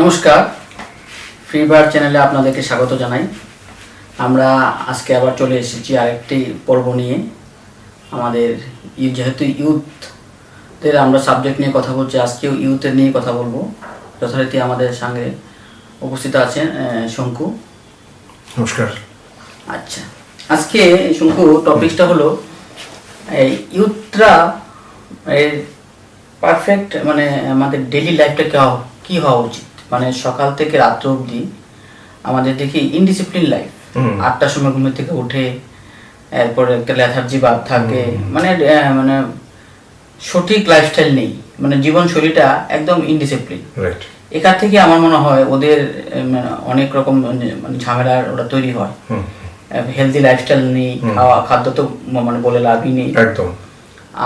নমস্কার। Free fire চ্যানেলে আপনাদেরকে স্বাগত জানাই। আমরা আজকে আবার চলে এসেছি আরেকটি পর্ব নিয়ে। আমাদের যেহেতু ইউথদের আমরা সাবজেক্ট নিয়ে কথা বলছি আজকেও ইউথের নিয়ে কথা বলব। যথারীতি আমাদের সঙ্গে উপস্থিত আছেন শঙ্কু। নমস্কার। আচ্ছা। আজকে শঙ্কু টপিকটা হলো এই ইউথরা এই পারফেক্ট মানে আমাদের ডেইলি লাইফটা কি হওয়া উচিত? মানে সকাল থেকে রাত অবধি আমাদের দেখি ইনডিসিপ্লিন লাইফ আটটার সময় ঘুমের থেকে উঠে এরপরে একটা লেথার্জি ভাব থাকে। মানে মানে সঠিক লাইফস্টাইল নেই। মানে জীবনশৈলীটা একদম ইনডিসিপ্লিন এখান থেকে আমার মনে হয় ওদের মানে অনেক রকম মানে মানে ঝামেলার ওটা তৈরি হয়। হেলদি লাইফস্টাইল নেই খাওয়া খাদ্য তো মানে বলে লাভই নেই। একদম।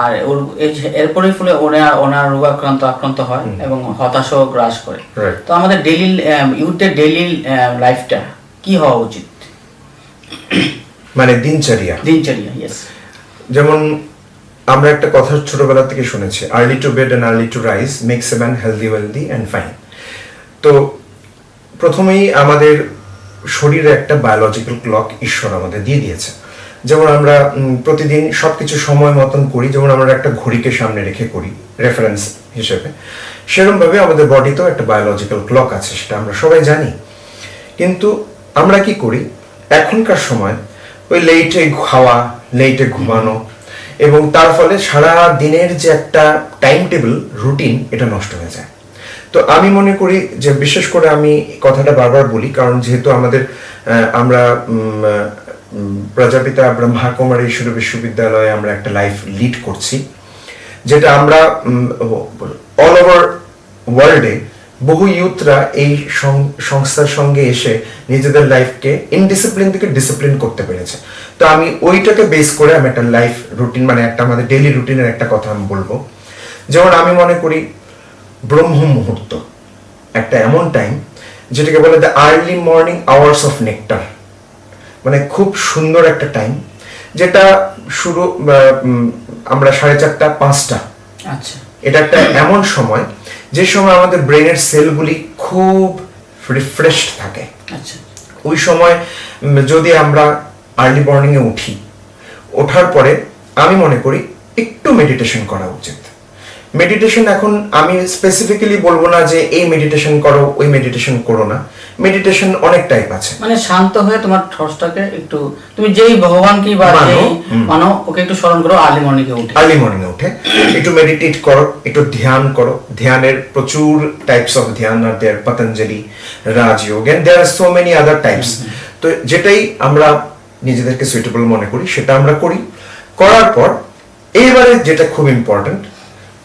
আর ওর এই এরপরে ফলে ওনার ওনার রোগ আক্রান্ত আক্রান্ত হয় এবং হতাশাও গ্রাস করে। তো আমাদের ডেইলি ইউথের ডেইলি লাইফটা কি হওয়া উচিত? মানে দিনচর্যা। দিনচর্যা ইয়েস যেমন আমরা একটা কথা ছোটবেলা থেকে শুনেছি early to bed and early to rise makes a man healthy wealthy and fine তো প্রথমেই আমাদের শরীরে একটা বায়োলজিক্যাল ক্লক ঈশ্বর আমাদের দিয়ে দিয়েছে। যেমন আমরা প্রতিদিন সব কিছু সময় মতন করি, যেমন আমরা একটা ঘড়িকে সামনে রেখে করি রেফারেন্স হিসেবে। সেরকমভাবে আমাদের বডিতেও একটা বায়োলজিক্যাল ক্লক আছে, সেটা আমরা সবাই জানি। কিন্তু আমরা কি করি? এখনকার সময় ওই লেটে খাওয়া লেটে ঘুমানো এবং তার ফলে সারা দিনের যে একটা টাইম টেবিল রুটিন এটা নষ্ট হয়ে যায়। তো আমি মনে করি যে বিশেষ করে আমি কথাটা বারবার বলি, কারণ যেহেতু আমাদের আমরা প্রজাপিতা ব্রহ্মা কুমারী বিশ্ববিদ্যালয়ে আমরা একটা লাইফ লিড করছি, যেটা আমরা অল ওভার ওয়ার্ল্ডে বহু ইউথরা এই সংস্থার সঙ্গে এসে নিজেদের লাইফকে ইনডিসিপ্লিন থেকে ডিসিপ্লিন করতে পেরেছে। তো আমি ওইটাকে বেস করে আমি একটা লাইফ রুটিন মানে একটা আমাদের ডেইলি রুটিনের একটা কথা আমি বলব। যেমন আমি মনে করি, ব্রহ্ম মুহূর্ত, একটা এমন টাইম যেটাকে বলে the early morning hours of nectar মানে খুব সুন্দর একটা টাইম যেটা শুরু আমরা সাড়ে চারটা পাঁচটা। আচ্ছা। এটা একটা এমন সময় যে সময় আমাদের ব্রেনের সেলগুলি খুব রিফ্রেশড থাকে। আচ্ছা। ওই সময় যদি আমরা আর্লি মর্নিংয়ে উঠি ওঠার পরে আমি মনে করি একটু মেডিটেশন করা উচিত। মেডিটেশন এখন আমি স্পেসিফিক্যালি বলব না যে এই মেডিটেশন করো ওই মেডিটেশন করো না। মেডিটেশন অনেক টাইপ আছে। মানে শান্ত হয়ে তোমার ঠসটাকে একটু তুমি যেই ভগবানকে বা মানো, যেই। মানো ওকে একটু স্মরণ করো আর্লি মর্নিং এ উঠে। আর্লি মর্নিং এ উঠে একটু মেডিটেট করো একটু ধ্যান করো। ধ্যানের প্রচুর টাইপস অফ ধ্যান আর there Patanjali Rajyoga and there are so many other types তো যেটাই আমরা নিজেদেরকে সুইটেবল মনে করি সেটা আমরা করি। করার পর এইবারে যেটা খুব ইম্পর্ট্যান্ট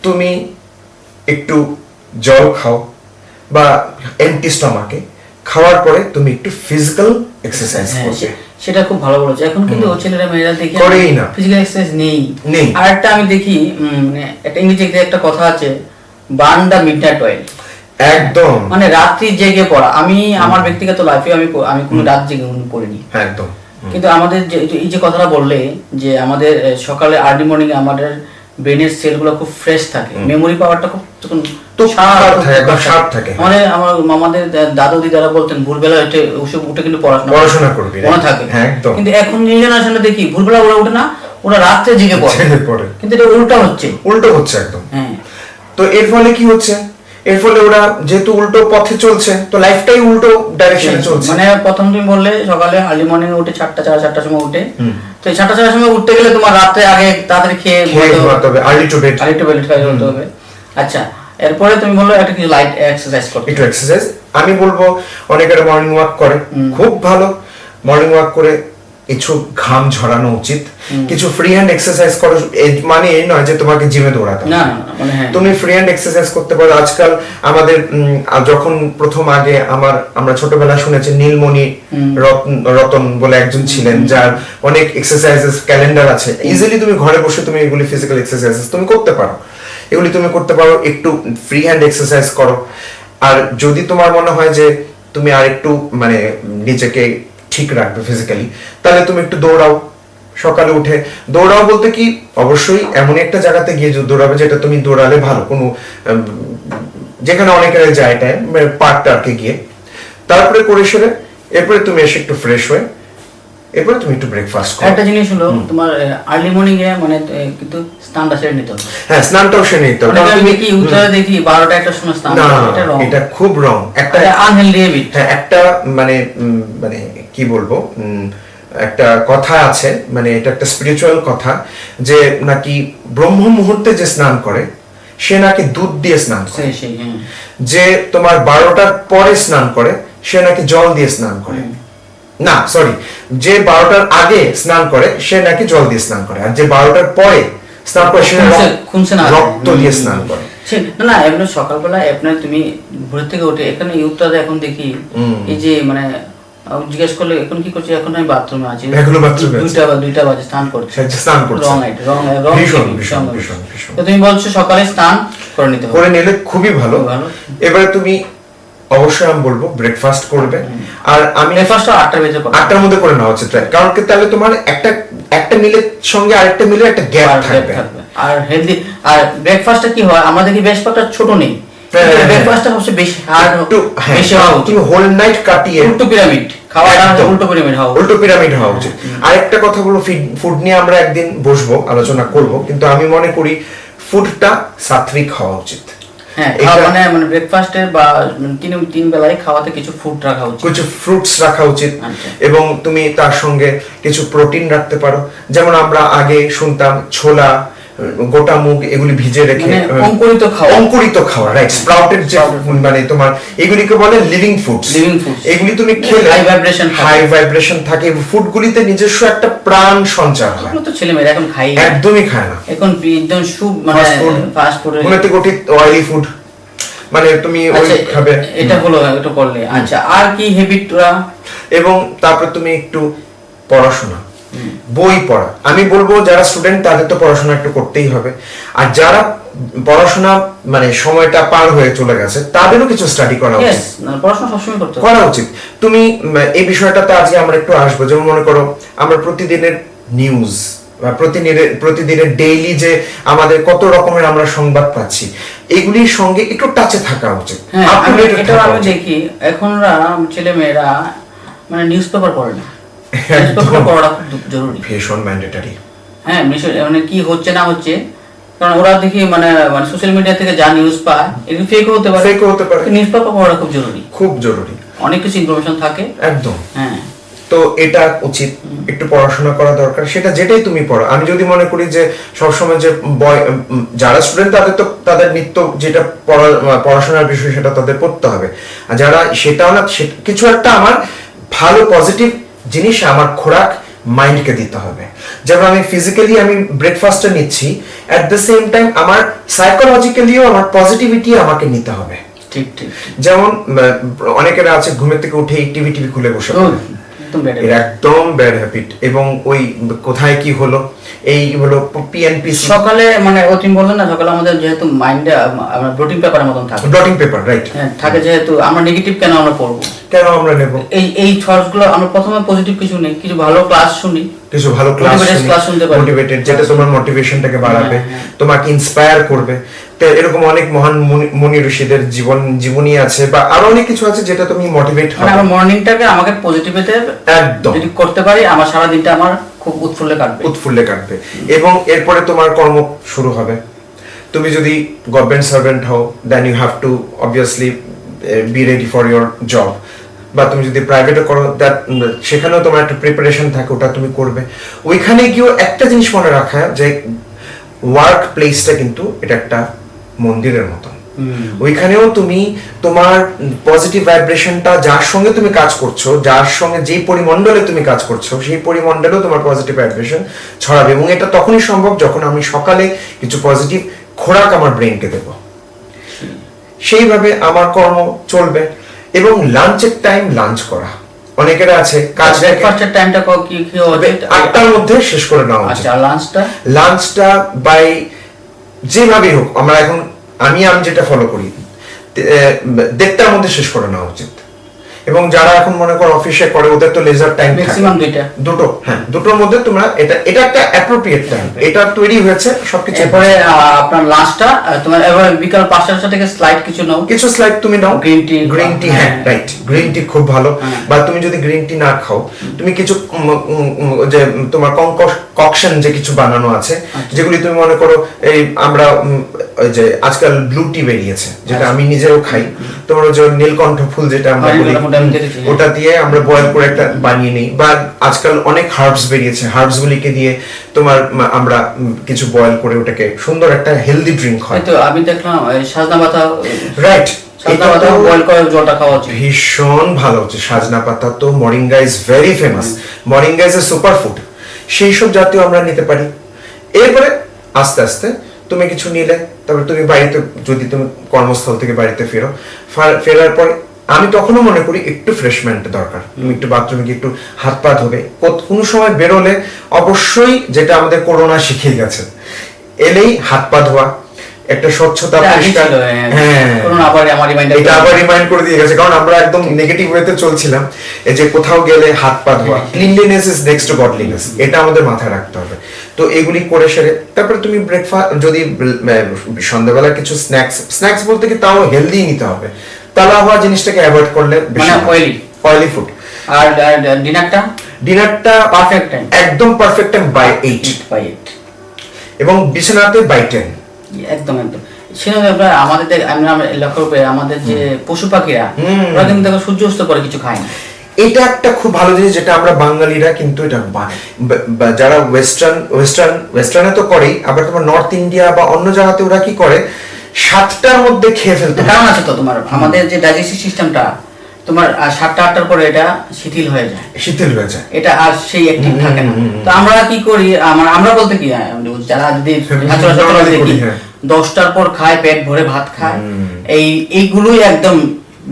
তুমি একটু জল খাও বা এমটি স্টমাকে খাওয়ার পরে তুমি একটু ফিজিক্যাল এক্সারসাইজ করবে। সেটা খুব ভালো বলেছে। এখন কিন্তু ছেলেরা মেয়েরা দেখি করেই না। ফিজিক্যাল এক্সারসাইজ নেই। নেই। আর একটা আমি দেখি মানে একটা ইংরেজিতে একটা কথা আছে বার্ন দা মিডনাইট অয়েল একদম। মানে রাত্রি জেগে পড়া। আমি আমার ব্যক্তিগত লাইফে আমি আমি কোনো রাত জেগে পড়িনি একদম। কিন্তু আমাদের যে এই যে- কথাটা বললে যে আমাদের সকালে আর্লি মর্নিং আমাদের ব্রেনের সেলগুলো খুব ফ্রেশ থাকে। মেমোরি পাওয়ারটা খুব তখন তো শার্প থাকে। আমাদের আমার মামাদের দাদু দিদারা বলতেন ভোরবেলা উঠে উঠে উঠে কিন্তু পড়াশোনা পড়াশোনা করবি, মনে থাকে। হ্যাঁ। কিন্তু এখন নিউ জেনারেশনে দেখি ভোরবেলা ওরা উঠে না ওরা রাত্রে জেগে পড়ে। জেগে পড়ে। কিন্তু এটা উল্টা হচ্ছে। উল্টো হচ্ছে একদম। হ্যাঁ। তো এর ফলে কি হচ্ছে? এর ফলে ওরা যেহেতু উল্টো পথে চলছে তো লাইফটাই উল্টো ডাইরেকশনে চলছে। মানে প্রথম তুমি বললে সকালে আর্লি মর্নিং উঠে চারটা সাড়ে চারটার সময় উঠে। তো এই চারটা চারটার সময় উঠতে গেলে তোমার রাত্রে আগে তাড়াতাড়ি খেয়ে ঘুমাতে হবে। আর্লি টু বেড আরেকটু বেলেট হবে। আচ্ছা এরপরে তুমি বলল একটা কিছু লাইট এক্সারসাইজ করতে। একটু এক্সারসাইজ আমি বলব অনেকের মর্নিং ওয়াক করে। খুব ভালো। মর্নিং ওয়াক করে কিছু ঘাম ঝরানো উচিত। কিছু ফ্রি হ্যান্ড এক্সারসাইজ করো মানে এই নয় যে তোমাকে জিমে দৌড়াতে না মানে হ্যাঁ। তুমি ফ্রি হ্যান্ড এক্সারসাইজ করতে পারো। আজকাল আমাদের যখন প্রথম আগে আমার আমরা ছোটবেলা শুনেছি নীলমণি রতন বলে একজন ছিলেন যার অনেক এক্সারসাইজেস ক্যালেন্ডার আছে। ইজিলি তুমি ঘরে বসে তুমি এগুলি ফিজিক্যাল এক্সারসাইজেস তুমি করতে পারো। এগুলি তুমি করতে পারো একটু ফ্রি হ্যান্ড এক্সারসাইজ করো। আর যদি তোমার মনে হয় যে তুমি আর একটু মানে নিজেকে ঠিক রাখবে ফিজিক্যালি তাহলে তুমি একটু দৌড়াও। সকালে উঠে দৌড়াও বলতে কি, অবশ্যই এমন একটা জায়গাতে গিয়ে দৌড়াবে যেটা তুমি দৌড়ালে ভালো। কোনো যেখানে অনেকের যায় টাইম পার্ক টার্কে গিয়ে। তারপরে করে সেরে, এরপরে তুমি এসে একটু ফ্রেশ হয়ে এরপরে তুমি একটু ব্রেকফাস্ট করো। একটা জিনিস হলো তোমার আর্লি মর্নিং এ মানে কিন্তু স্নানটা সেরে নিতে হবে। হ্যাঁ স্নানটাও সেরে নিতে হবে। আমি তুমি- দেখি উত্তরে দেখি বারোটা একটা সময় স্নান এটা রং এটা খুব রং একটা আনহেলদি হ্যাবিট হ্যাঁ একটা মানে মানে কি বলব? একটা কথা আছে মানে এটা একটা স্পিরিচুয়াল কথা যে নাকি ব্রহ্ম মুহূর্তে যে স্নান করে সে নাকি দুধ দিয়ে স্নান করে। হ্যাঁ। যে তোমার বারোটার পরে স্নান করে সে নাকি জল দিয়ে স্নান করে। না সরি যে বারোটার আগে স্নান করে সে নাকি জল দিয়ে স্নান করে। আর যে বারোটার পরে স্নান করে সে। রক্ত দিয়ে স্নান করে। না না এমনি সকালবেলা আপনার তুমি ভোর থেকে উঠে এখানে এখন দেখি এই যে মানে জিজ্ঞেস করলে এখন কি করছে এখন আমি বাথরুমে আছি। এখনও এ দুইটা বা দুইটা বাজে স্নান করছে। স্নান করছে। রং আইট রং রং ভীষণ, ভীষণ, ভীষণ। তো তুমি বলছো সকালে স্নান করে নিতে করে নিলে খুবই ভালো। এবারে তুমি অবশ্যই আমি বলব ব্রেকফাস্ট করবে। আর আমি ব্রেকফাস্টটা আটটার ভেতরে করো আটটার মধ্যে করে নেওয়া উচিত কারণ কি তাহলে তোমার একটা একটা মিলের সঙ্গে আরেকটা মিলে একটা গ্যাপ থাকবে। আর হেলদি আর ব্রেকফাস্টটা কি হয়? আমাদের কি ব্রেকফাস্টটা ছোট নেই। হ্যাঁ, হ্যাঁ, ব্রেকফাস্টটা সবচেয়ে বেশি হার্ড হ্যাঁ বেশি হওয়া উচিত। তুমি হোল নাইট কাটিয়ে উল্টো পিরামিড খাওয়াটা উল্টো পিরামিড হওয়া। উল্টো পিরামিড হওয়া উচিত। আরেকটা কথা বলো ফুড নিয়ে আমরা একদিন বসবো আলোচনা করব কিন্তু আমি মনে করি ফুডটা সাত্বিক হওয়া উচিত। হ্যাঁ মানে মানে বা তিন তিন বেলায় খাওয়াতে কিছু ফুড রাখা উচিত। কিছু ফ্রুটস রাখা উচিত। আচ্ছা। এবং তুমি তার সঙ্গে কিছু প্রোটিন রাখতে পারো। যেমন আমরা আগে শুনতাম ছোলা গোটা মুগ এগুলি ভিজে রেখে মানে অঙ্কুরিত খাওয়া। অঙ্কুরিত খাওয়া রাইট স্প্রাউটেড যে মানে তোমার এগুলিকে বলে লিভিং ফুডস Living foods. এগুলি তুমি খেলে vibration থাকে। হাই ভাইব্রেশন থাকে ফুডগুলিতে নিজস্ব একটা প্রাণ সঞ্চার হয়। তো ছেলে মেয়েরা এখন খাই একদমই খায় না। এখন একদম সুপ মানে ফাস্ট ফুড মনে অয়েলি ফুড মানে তুমি ওই আচ্ছা খাবে। এটা হলো এটা করলে আচ্ছা আর কি হ্যাবিট ওরা এবং তারপর তুমি একটু পড়াশোনা। বই পড়া। আমি বলব যারা স্টুডেন্ট তাদের তো পড়াশোনা একটু করতেই হবে। আর যারা পড়াশোনা মানে সময়টা পার হয়ে চলে গেছে তাদেরও কিছু স্টাডি করা উচিত। পড়াশোনা সবসময় করতে করা উচিত। তুমি এই বিষয়টাতে আজকে আমরা একটু আসব। যেমন মনে করো আমরা প্রতিদিনের নিউজ প্রতিদিনের প্রতিদিনের ডেইলি যে আমাদের কত রকমের আমরা সংবাদ পাচ্ছি এগুলির সঙ্গে একটু টাচে থাকা উচিত। হ্যাঁ এটা আমি দেখি। এখনরা ছেলে মেয়েরা মানে নিউজ পেপার পড়ে না। খুব জরুরি। ভীষণ ম্যান্ডেটারি হ্যাঁ মানে কি হচ্ছে না হচ্ছে কারণ ওরা দেখি মানে মানে সোশ্যাল মিডিয়া থেকে যা নিউজ পায় এগুলো ফেক হতে পারে। Fake হতে পারে। নিউজ পেপার পড়াটা খুব জরুরি। খুব জরুরি। অনেক কিছু ইনফরমেশন থাকে। একদম। হ্যাঁ। তো এটা উচিত একটু পড়াশোনা করা দরকার। সেটা যেটাই তুমি পড়ো। আমি যদি মনে করি যে সবসময় যে বয় যারা স্টুডেন্ট তাদের তো তাদের নিত্য যেটা পড়াশোনার বিষয় সেটা তাদের পড়তে হবে। আর যারা সেটাও না কিছু একটা আমার ভালো পজিটিভ জিনিস আমার খোরাক মাইন্ডকে দিতে হবে। যেমন আমি ফিজিক্যালি আমি ব্রেকফাস্টটা নিচ্ছি অ্যাট দ্য সেম টাইম আমার সাইকোলজিক্যালিও আমার পজিটিভিটি আমাকে নিতে হবে। ঠিক ঠিক যেমন অনেকেরা আছে ঘুমের থেকে উঠে টিভি টিভি খুলে বসে। একদম একদম ব্যাড হ্যাবিট এবং ওই কোথায় কি হলো? এই হলো পিএনপি সকালে মানে ও তুমি না সকালে আমাদের যেহেতু মাইন্ডে আমরা প্রোটিন পেপারের মতন থাকে। ডটিং পেপার রাইট হ্যাঁ থাকে যেহেতু আমরা নেগেটিভ কেন আমরা পড়ব? কেন আমরা নেব? এই এই থটসগুলো আমরা প্রথমে পজিটিভ কিছু নেই কিছু ভালো ক্লাস শুনি। কিছু ভালো ক্লাস শুনতে পারি। মোটিভেটেড যেটা তোমার মোটিভেশনটাকে বাড়াবে হ্যাঁ, হ্যাঁ। তোমাকে ইন্সপায়ার করবে। তো এরকম অনেক মহান মুনি- ঋষিদের জীবন জীবনী আছে বা আরও অনেক কিছু আছে যেটা তুমি মোটিভেট মানে হবে। আমার মর্নিংটাকে আমাকে পজিটিভিতে একদম। যদি করতে পারি আমার সারা দিনটা আমার খুব উৎফুল্লে কাটবে। উৎফুল্লে কাটবে। এবং এরপরে তোমার কর্ম শুরু হবে। তুমি যদি গভর্নমেন্ট সার্ভেন্ট হও then you have to obviously be ready for your job বা তুমি যদি প্রাইভেটও করো দ্যাট সেখানেও তোমার একটা প্রিপারেশন থাকে, ওটা তুমি করবে। ওইখানে গিয়েও একটা জিনিস মনে রাখা যে ওয়ার্ক প্লেসটা কিন্তু এটা একটা মন্দিরের মতন ওইখানেও তুমি তোমার পজিটিভ ভাইব্রেশনটা যার সঙ্গে তুমি কাজ করছ যার সঙ্গে যেই পরিমণ্ডলে তুমি কাজ করছ সেই পরিমণ্ডলেও তোমার পজিটিভ ভাইব্রেশন ছড়াবে। এবং এটা তখনই সম্ভব যখন আমি সকালে কিছু পজিটিভ খোরাক আমার ব্রেনকে দেব। সেইভাবে আমার কর্ম চলবে। এবং লাঞ্চের টাইম লাঞ্চ করা। অনেকের আছে কাজ ব্রেকফাস্টের টাইমটা কি কি হবে আটটার মধ্যে শেষ করে নেওয়া উচিত। আচ্ছা আর লাঞ্চটা লাঞ্চটা বাই যেভাবেই হোক আমরা এখন আমি আমি যেটা ফলো করি দেড়টার মধ্যে শেষ করে নেওয়া উচিত। এবং যারা এখন মনে করো অফিসে করে ওদের তো লেজার টাইম ম্যাক্সিমাম দুইটা। দুটো হ্যাঁ দুটোর মধ্যে তোমরা এটা এটা একটা অ্যাপ্রোপ্রিয়েট টাইম এটা তৈরি হয়েছে সবকিছু এরপরে আপনার লাস্টটা তোমার এবার বিকাল পাঁচটা থেকে স্লাইড কিছু নাও। কিছু স্লাইড তুমি নাও। Green tea গ্রিন টি হ্যাঁ। রাইট গ্রিন টি খুব ভালো। হ্যাঁ। বা তুমি যদি গ্রিন টি না খাও তুমি কিছু যে তোমার ককশন যে কিছু বানানো আছে আচ্ছা। যেগুলি তুমি মনে করো এই আমরা ওই যে আজকাল ব্লু টি বেরিয়েছে যেটা আমি নিজেও খাই। তোমার যে নীলকণ্ঠ ফুল যেটা আমরা বলি হ্যাঁ। ওটা দিয়ে আমরা বয়েল করে একটা বানিয়ে নিই। বা আজকাল অনেক হার্বস বেরিয়েছে হার্বস গুলিকে দিয়ে তোমার আমরা কিছু বয়েল করে ওটাকে সুন্দর একটা হেলদি ড্রিঙ্ক হয়। হয়তো আমি দেখলাম সাজনা পাতা রাইট ভীষণ ভালো হচ্ছে। সাজনা পাতা তো moringa is very famous moringa is a super food সেই সব জাতীয় আমরা নিতে পারি। এরপরে আস্তে আস্তে তুমি কিছু নিলে, তারপরে তুমি বাড়িতে, যদি তুমি কর্মস্থল থেকে বাড়িতে ফেরো ফেরার পর আমি তখনও মনে করি একটু ফ্রেশমেন্ট দরকার। তুমি একটু বাথরুমে একটু হাত পা ধোবে। কোনো সময় বেরোলে অবশ্যই যেটা আমাদের করোনা শিখিয়ে গেছে, এলেই হাত পা ধোয়া একটা স্বচ্ছতা পরিষ্কার হ্যাঁ। হ্যাঁ। আবার এটা আবার রিমাইন্ড করে দিয়ে গেছে কারণ আমরা একদম নেগেটিভ ওয়েতে চলছিলাম। এই যে কোথাও গেলে হাত পা ধোয়া cleanliness is next to godliness এটা আমাদের মাথায় রাখতে হবে। তো এগুলি করে সেরে তারপরে তুমি ব্রেকফাস্ট যদি সন্ধ্যাবেলা কিছু স্ন্যাক্স স্ন্যাক্স বলতে কি তাও হেলদি নিতে হবে। তালা হওয়া জিনিসটাকে অ্যাভয়েড করলে মানে oily। অয়েলি ফুড আর ডিনারটা ডিনারটা পারফেক্ট টাইম একদম perfect time by eight by eight এবং বিছানাতে বাই টেন একদম একদম। আমাদের আমরা লক্ষ্য করে আমাদের যে পশু পাখিরা ওরা কিন্তু সূর্য অস্ত পরে কিছু খায় না। এটা একটা খুব ভালো জিনিস যেটা আমরা বাঙালিরা কিন্তু এটা যারা ওয়েস্টার্ন ওয়েস্টার্ন ওয়েস্টার্নে তো করেই আবার তোমার নর্থ ইন্ডিয়া বা অন্য জায়গাতে ওরা কি করে? সাতটার মধ্যে খেয়ে ফেলতে। কারণ আছে তো তোমার? আমাদের যে ডাইজেস্টিভ সিস্টেমটা তোমার সাতটা আটটার পরে এটা শিথিল হয়ে যায়। শিথিল হয়ে যায়। এটা আর সেই অ্যাক্টিভ থাকে না। তো আমরা কি করি আমরা আমরা বলতে কি যারা যদি দেখি হ্যাঁ। দশটার পর খায় পেট ভরে ভাত খায় এই এইগুলোই একদম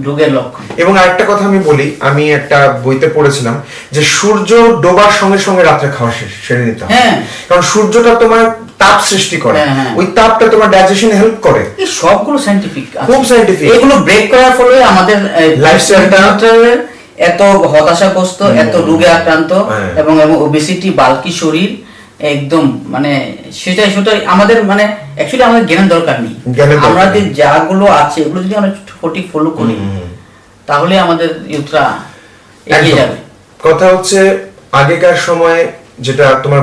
রোগের লক্ষণ। এবং আরেকটা কথা আমি বলি আমি একটা বইতে পড়েছিলাম যে সূর্য ডোবার সঙ্গে সঙ্গে রাত্রে খাওয়া শেষ সেরে নিতে হবে হ্যাঁ। কারণ সূর্যটা তোমার তাপ সৃষ্টি করে হ্যাঁ, হ্যাঁ। ওই তাপটা তোমার ডাইজেশনে হেল্প করে এই সবগুলো সাইন্টিফিক খুব scientific। এগুলো ব্রেক করার ফলে আমাদের Lifestyle-টা- এত হতাশাগ্রস্ত এত রোগে আক্রান্ত হ্যাঁ। এবং ওবেসিটি বালকি শরীর একদম মানে সেটাই সেটাই আমাদের মানে অ্যাকচুয়ালি আমাদের জ্ঞানের দরকার নেই নেই। যাগুলো আছে এগুলো যদি আমরা সঠিক ফলো করি তাহলে আমাদের ইউথরা এগিয়ে যাবে কথা হচ্ছে আগেকার সময়ে যেটা তোমার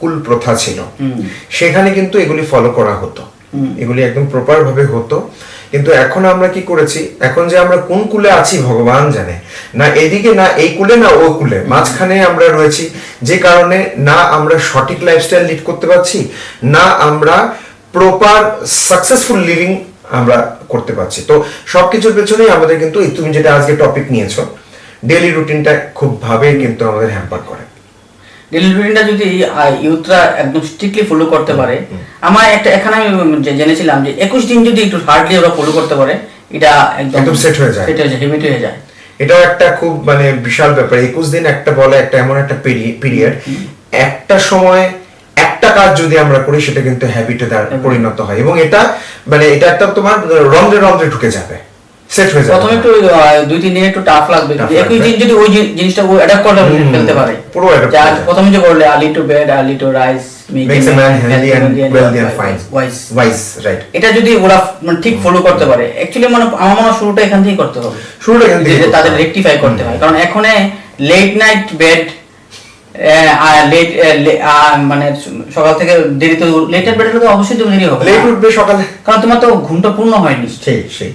গুরুকুল প্রথা ছিল। সেখানে কিন্তু এগুলি ফলো করা হতো। এগুলি একদম প্রপার ভাবে হতো। কিন্তু এখন আমরা কি করেছি? এখন যে আমরা কোন কুলে আছি ভগবান জানে। না এদিকে না এই কুলে না ও কুলে। মাঝখানে আমরা রয়েছি যে কারণে না আমরা সঠিক লাইফস্টাইল লিড করতে পারছি না আমরা প্রপার সাকসেসফুল লিভিং আমরা করতে পারছি। তো সবকিছুর পেছনেই আমাদের কিন্তু তুমি যেটা আজকে টপিক নিয়েছো ডেলি রুটিনটা খুব ভাবে কিন্তু আমাদের হ্যাম্পার করে। ডেলি রুটিনটা যদি ইউথরা একদম স্ট্রিক্টলি ফলো করতে পারে আমার একটা এখানে আমি জেনেছিলাম যে একুশ দিন যদি একটু হার্ডলি ওরা ফলো করতে পারে এটা একদম set হয়ে যায়। সেট হয়ে যায় হয়ে যায়। এটাও একটা খুব মানে বিশাল ব্যাপার। একুশ দিন একটা বলে একটা এমন একটা পিরিয়ড একটা সময় একটা কাজ যদি আমরা করি সেটা কিন্তু হ্যাবিটে পরিণত হয়। এবং এটা মানে এটা একটা তোমার রন্ধ্রে রন্ধ্রে ঢুকে যাবে। সেট হয়ে যাবে। প্রথমে একটু দুই তিন দিন একটু টাফ লাগবে। লাগবে। দিন যদি ওই জিনিসটা ও অ্যাডাপ্ট করে হুম, ফেলতে পারে। পুরো যা প্রথমে যে বললে to bed to rise makes a man healthy and wealthy and fine. Wise wise right. এটা যদি ওরা মানে ঠিক ফলো করতে পারে অ্যাকচুয়ালি মানে আমার মনে শুরুটা এখান থেকেই করতে হবে। শুরুটা এখান থেকে তাদের রেকটিফাই করতে হয়। কারণ এখন লেট নাইট বেড লেট মানে সকাল থেকে দেরি তো লেট নাইট তো অবশ্যই তুমি দেরি হবে লেট উঠবে সকালে। কারণ তোমার তো ঘুমটা পূর্ণ হয়নি। সেই সেই।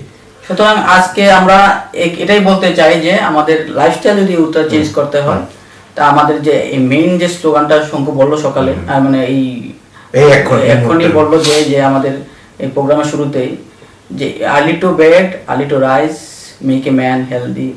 সুতরাং আজকে আমরা এটাই বলতে চাই যে আমাদের লাইফস্টাইল যদি উত্তর চেঞ্জ করতে হয় তা আমাদের যে মেইন যে স্লোগানটা শঙ্কু বলল সকালে মানে এই এই এক্ষুনি, এখনই। বলল যে যে আমাদের এই প্রোগ্রামের শুরুতেই যে early to bed early to rise make a man healthy.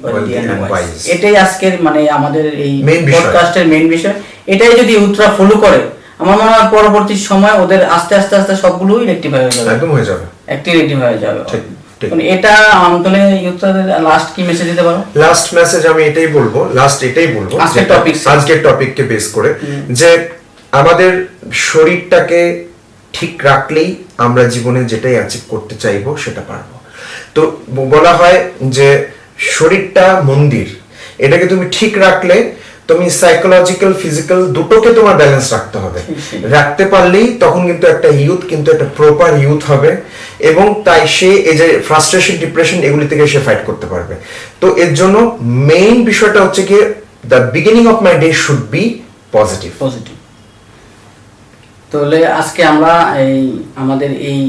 এটাই আজকের মানে আমাদের এই। পডকাস্টের মেইন বিষয়। এটাই যদি উত্তরা ফলো করে আমার মনে হয় পরবর্তী সময় ওদের আস্তে আস্তে আস্তে সবগুলোই রেক্টিফাই হয়ে যাবে। একদম হয়ে যাবে। একটি রেক্টিফাই হয়ে যাবে। ঠিক, এটা আমতলে ইউথদের লাস্ট কি মেসেজ দিতে পারো? লাস্ট মেসেজ আমি এটাই বলব লাস্ট এটাই বলব আজকের যেটা- topic কে। আজকের টপিককে বেস করে যে আমাদের শরীরটাকে ঠিক রাখলেই আমরা জীবনে যেটাই অ্যাচিভ করতে চাইব সেটা পারব। তো বলা হয় যে শরীরটা মন্দির। এটাকে তুমি ঠিক রাখলে তুমি সাইকোলজিক্যাল ফিজিক্যাল দুটোকে তোমার ব্যালেন্স রাখতে হবে। রাখতে পারলেই তখন কিন্তু একটা ইউথ কিন্তু একটা প্রপার ইউথ হবে এবং তাই সে এই যে ফ্রাস্ট্রেশন ডিপ্রেশন এগুলি থেকে সে ফাইট করতে পারবে। তো এর জন্য মেইন বিষয়টা হচ্ছে কি the beginning of my day should be positive positive তাহলে আজকে আমরা এই আমাদের এই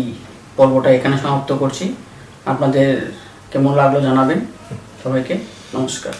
পর্বটা এখানে সমাপ্ত করছি। আপনাদের কেমন লাগল জানাবেন সবাইকে। নমস্কার।